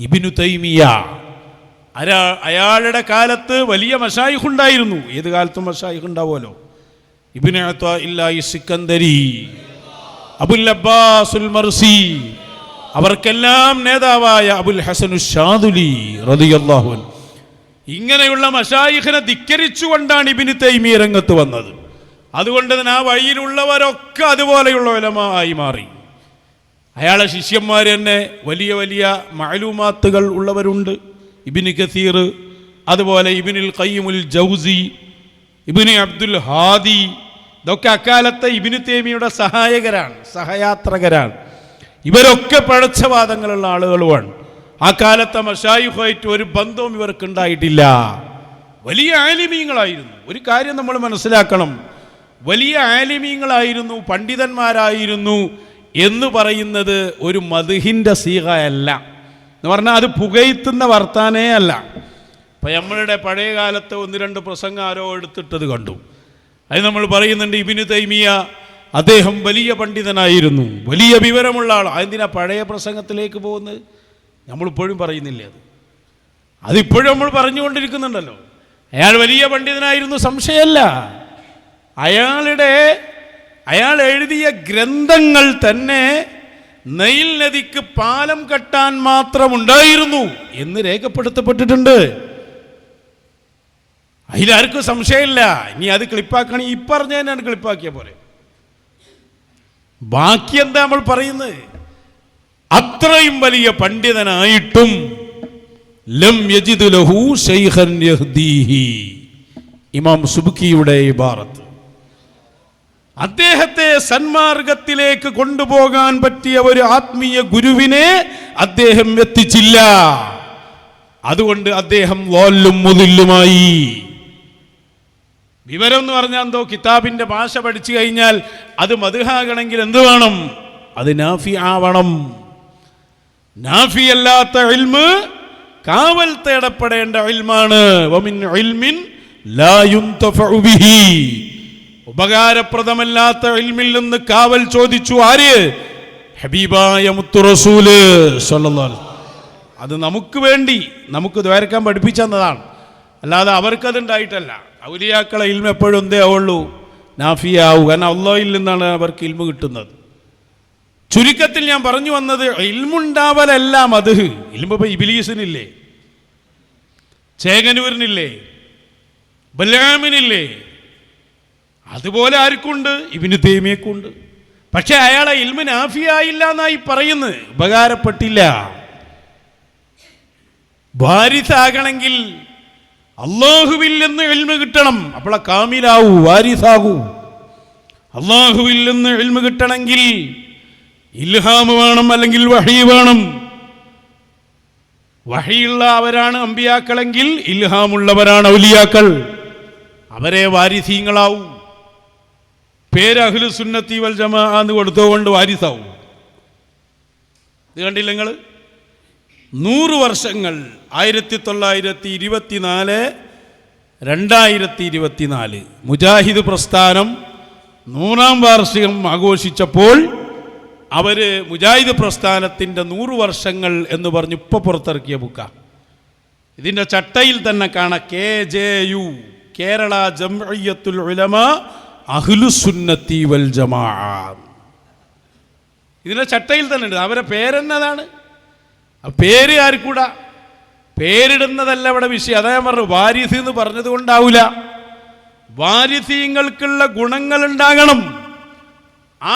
ഇബിനു തൈമിയ അരാ അയാളുടെ കാലത്ത് വലിയ മഷായിഖ് ഉണ്ടായിരുന്നു. ഏത് കാലത്തും മഷായിഖ് ഉണ്ടാവുമല്ലോ. ഇബിന് ഇല്ലായി സിക്കന്ദരി അബുൽ അബ്ബാസുൽ മർസി അവർക്കെല്ലാം നേതാവായ അബുൽ ഹസനു ഷാദുലി റളിയല്ലാഹു അൻഹു. ഇങ്ങനെയുള്ള മഷായിഖിനെ ധിക്കരിച്ചുകൊണ്ടാണ് ഇബിന് തൈമി രംഗത്ത് വന്നത്. അതുകൊണ്ട് തന്നെ ആ വഴിയിലുള്ളവരൊക്കെ അതുപോലെയുള്ള ഉലമായി മാറി. അയാളെ ശിഷ്യന്മാർ തന്നെ വലിയ വലിയ മാലൂമാത്തുകൾ ഉള്ളവരുണ്ട്. ഇബിന് കസീർ അതുപോലെ ഇബിനുൽ കയ്യമുൽ ജൗസി ഇബിന് അബ്ദുൽ ഹാദി ഇതൊക്കെ അക്കാലത്തെ ഇബിന് തേമിയുടെ സഹായകരാണ് സഹയാത്രകരാണ്. ഇവരൊക്കെ പഴച്ചവാദങ്ങളുള്ള ആളുകളുമാണ്. ആ കാലത്തെ മഷായുഹായിട്ട് ഒരു ബന്ധവും ഇവർക്ക് ഉണ്ടായിട്ടില്ല വലിയ ആലിമീങ്ങളായിരുന്നു. ഒരു കാര്യം നമ്മൾ മനസ്സിലാക്കണം. വലിയ ആലിമീങ്ങളായിരുന്നു പണ്ഡിതന്മാരായിരുന്നു. എന്ന് പറയുന്നത് ഒരു മധുഹിന്റെ സീഹയല്ല എന്ന് പറഞ്ഞാൽ അത് പുകയത്തുന്ന വർത്താനേ അല്ല. ഇപ്പം നമ്മളുടെ പഴയ കാലത്തെ ഒന്ന് രണ്ട് പ്രസംഗം ആരോ എടുത്തിട്ടത് കണ്ടു. അത് നമ്മൾ പറയുന്നുണ്ട് ഇബിനു തൈമിയ അദ്ദേഹം വലിയ പണ്ഡിതനായിരുന്നു. വലിയ വിവരമുള്ള ആൾ അതിനാ പഴയ പ്രസംഗത്തിലേക്ക് പോകുന്നത്? നമ്മളിപ്പോഴും പറയുന്നില്ലേ അത്? അതിപ്പോഴും നമ്മൾ പറഞ്ഞുകൊണ്ടിരിക്കുന്നുണ്ടല്ലോ. അയാൾ വലിയ പണ്ഡിതനായിരുന്നു സംശയമല്ല. അയാളുടെ അയാൾ എഴുതിയ ഗ്രന്ഥങ്ങൾ തന്നെ നൈൽ നദിക്ക് പാലം കെട്ടാൻ മാത്രമുണ്ടായിരുന്നു എന്ന് രേഖപ്പെടുത്തപ്പെട്ടിട്ടുണ്ട്. അതിലാർക്കും സംശയമില്ല. ഇനി അത് ക്ലിപ്പാക്കണി ഈ പറഞ്ഞ തന്നെയാണ് ക്ലിപ്പാക്കിയ പോലെ. ബാക്കി എന്താ നമ്മൾ പറയുന്നത്? അത്രയും വലിയ പണ്ഡിതനായിട്ടും ലം ലഹു ഇമാം സുബുക്കിയുടെ ഇബാറത്ത് അദ്ദേഹത്തെ സന്മാർഗത്തിലേക്ക് കൊണ്ടുപോകാൻ പറ്റിയ ഒരു ആത്മീയ ഗുരുവിനെ അദ്ദേഹം എത്തിച്ചില്ല. അതുകൊണ്ട് അദ്ദേഹം ലോല്ലും മുതില്ലുമായി. വിവരം എന്ന് പറഞ്ഞാൽ എന്തോ കിതാബിന്റെ ഭാഷ പഠിച്ചു കഴിഞ്ഞാൽ അത് മധുഹാകണമെങ്കിൽ എന്ത് വേണം? അത് നാഫി ആവണം. നാഫി അല്ലാത്ത ഇൽമ് കാവൽ തേടപ്പെടേണ്ട ഇൽമാണ്. ഉപകാരപ്രദമല്ലാത്ത ഇൽമിൽ നിന്ന് കാവൽ ചോദിച്ചു ആര്? ഹബീബായ മുത്തുറസൂൽ. അത് നമുക്ക് വേണ്ടി നമുക്ക് ദ്വാരക്കാൻ പഠിപ്പിച്ചെന്നതാണ് അല്ലാതെ അവർക്കതുണ്ടായിട്ടല്ല. ഔലിയാക്കളെ ഇൽമ എപ്പോഴും എന്തേ ആവുള്ളൂ? നാഫിയാവൂ. കാരണം അള്ളാഹിൽ നിന്നാണ് അവർക്ക് ഇൽമ കിട്ടുന്നത്. ചുരുക്കത്തിൽ ഞാൻ പറഞ്ഞു വന്നത് ഇൽമുണ്ടാവലല്ല മത് ഇൽമ ഇപ്പൊ ഇബിലീസിനില്ലേ? ചേകനൂരിനില്ലേ? ബലാമിനില്ലേ? അതുപോലെ ആർക്കുണ്ട്? ഇവന് തേമിയക്കുണ്ട്. പക്ഷെ അയാളെ ഇൽമ നാഫിയായില്ല എന്നായി പറയുന്നത്. ഉപകാരപ്പെട്ടില്ല. വാരിസാകണമെങ്കിൽ അള്ളാഹുവിൽ നിന്ന് എൽമ കിട്ടണം. അപ്പോളെ കാമിലാവൂ വാരിസാകൂ. അള്ളാഹുവിൽ നിന്ന് എൽമ കിട്ടണമെങ്കിൽ ഇൽഹാമ് വേണം അല്ലെങ്കിൽ വഹി വേണം. വഹിയുള്ള അവരാണ് അമ്പിയാക്കളെങ്കിൽ ഇൽഹാമുള്ളവരാണ് ഔലിയാക്കൾ. അവരെ വാരിസീങ്ങളാവും. പേര് അഹ്ലു സുന്നത്തി വൽ ജമാ എന്ന് കൊടുത്തുകൊണ്ട് വാരിസാവും. ഇത് കണ്ടില്ല നിങ്ങൾ നൂറ് വർഷങ്ങൾ ആയിരത്തി തൊള്ളായിരത്തി ഇരുപത്തിനാല് രണ്ടായിരത്തി ഇരുപത്തിനാല് മുജാഹിദ് പ്രസ്ഥാനം നൂറാം വാർഷികം ആഘോഷിച്ചപ്പോൾ അവർ മുജാഹിദ് പ്രസ്ഥാനത്തിന്റെ നൂറ് വർഷങ്ങൾ എന്ന് പറഞ്ഞ് ഇപ്പോൾ പുറത്തിറക്കിയ ബുക്ക. ഇതിന്റെ ചട്ടയിൽ തന്നെ കാണാം K J U Kerala Jamiyyathul Ulama Ahlussunnathi wal Jama. ഇതിലെ ചട്ടയിൽ തന്നെ ഉണ്ട്. അവരെ പേരെന്നതാണ്? പേര് ആർക്കൂടാ? പേരിടുന്നതല്ല ഇവിടെ വിഷയം. അതാ ഞാൻ പറഞ്ഞു വാരിസി എന്ന് പറഞ്ഞത് കൊണ്ടാവൂല വാരിസീങ്ങൾക്കുള്ള ഗുണങ്ങൾ ഉണ്ടാകണം